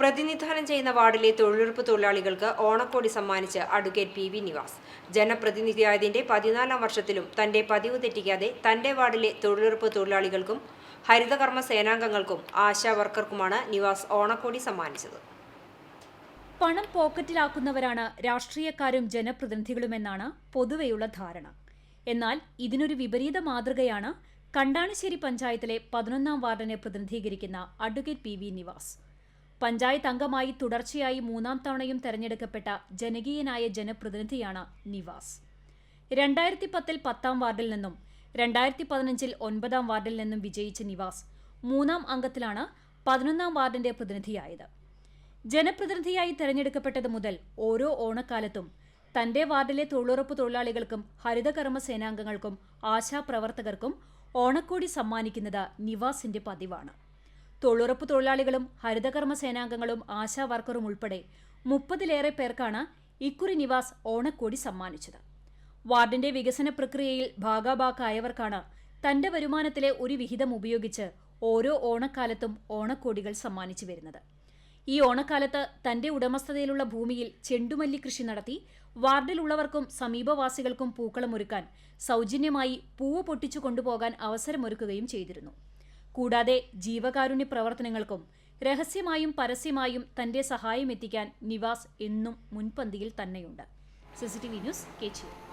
പ്രതിനിധാനം ചെയ്യുന്ന വാർഡിലെ തൊഴിലുറപ്പ് തൊഴിലാളികൾക്ക് ഓണക്കോടി സമ്മാനിച്ച് അഡ്വക്കേറ്റ് പി വി നിവാസ്. ജനപ്രതിനിധിയായതിന്റെ പതിനാലാം വർഷത്തിലും തന്റെ പതിവ് തെറ്റിക്കാതെ തന്റെ വാർഡിലെ തൊഴിലുറപ്പ് തൊഴിലാളികൾക്കും ഹരിതകർമ്മ സേനാംഗങ്ങൾക്കും ആശാ വർക്കർക്കുമാണ് നിവാസ് ഓണക്കോടി സമ്മാനിച്ചത്. പണം പോക്കറ്റിലാക്കുന്നവരാണ് രാഷ്ട്രീയക്കാരും ജനപ്രതിനിധികളുമെന്നാണ് പൊതുവെയുള്ള ധാരണ. എന്നാൽ ഇതിനൊരു വിപരീത മാതൃകയാണ് കണ്ടാണശ്ശേരി പഞ്ചായത്തിലെ പതിനൊന്നാം വാർഡിനെ പ്രതിനിധീകരിക്കുന്ന advocate P V Nivas. Panchayat അംഗമായി തുടർച്ചയായി മൂന്നാം തവണയും തെരഞ്ഞെടുക്കപ്പെട്ട ജനകീയനായ ജനപ്രതിനിധിയാണ് നിവാസ്. രണ്ടായിരത്തി പത്തിൽ പത്താം വാർഡിൽ നിന്നും രണ്ടായിരത്തി പതിനഞ്ചിൽ ഒൻപതാം വാർഡിൽ നിന്നും വിജയിച്ച നിവാസ് മൂന്നാം അംഗത്തിലാണ് പതിനൊന്നാം വാർഡിന്റെ പ്രതിനിധിയായത്. ജനപ്രതിനിധിയായി തെരഞ്ഞെടുക്കപ്പെട്ടത് മുതൽ ഓരോ ഓണക്കാലത്തും തന്റെ വാർഡിലെ തൊഴിലുറപ്പ് തൊഴിലാളികൾക്കും ഹരിതകർമ്മ സേനാംഗങ്ങൾക്കും ആശാപ്രവർത്തകർക്കും ഓണക്കോടി സമ്മാനിക്കുന്നത് നിവാസിന്റെ പതിവാണ്. തൊഴിലുറപ്പ് തൊഴിലാളികളും ഹരിതകർമ്മ സേനാംഗങ്ങളും ആശാ വർക്കറും ഉൾപ്പെടെ മുപ്പതിലേറെ പേർക്കാണ് ഇക്കുറി നിവാസ് ഓണക്കോടി സമ്മാനിച്ചത്. വാർഡിന്റെ വികസന പ്രക്രിയയിൽ ഭാഗാഭാക്കായവർക്കാണ് തന്റെ വരുമാനത്തിലെ ഒരു വിഹിതം ഉപയോഗിച്ച് ഓരോ ഓണക്കാലത്തും ഓണക്കോടികൾ സമ്മാനിച്ചു വരുന്നത്. ഈ ഓണക്കാലത്ത് തന്റെ ഉടമസ്ഥതയിലുള്ള ഭൂമിയിൽ ചെണ്ടുമല്ലി കൃഷി നടത്തി വാർഡിലുള്ളവർക്കും സമീപവാസികൾക്കും പൂക്കളമൊരുക്കാൻ സൗജന്യമായി പൂവ് പൊട്ടിച്ചു കൊണ്ടുപോകാൻ അവസരമൊരുക്കുകയും ചെയ്തിരുന്നു. കൂടാതെ ജീവകാരുണ്യ പ്രവർത്തനങ്ങൾക്കും രഹസ്യമായും പരസ്യമായും തന്റെ സഹായം എത്തിക്കാൻ നിവാസ് എന്നും മുൻപന്തിയിൽ തന്നെയുണ്ട്. CCTV news കേച്ചിയൂർ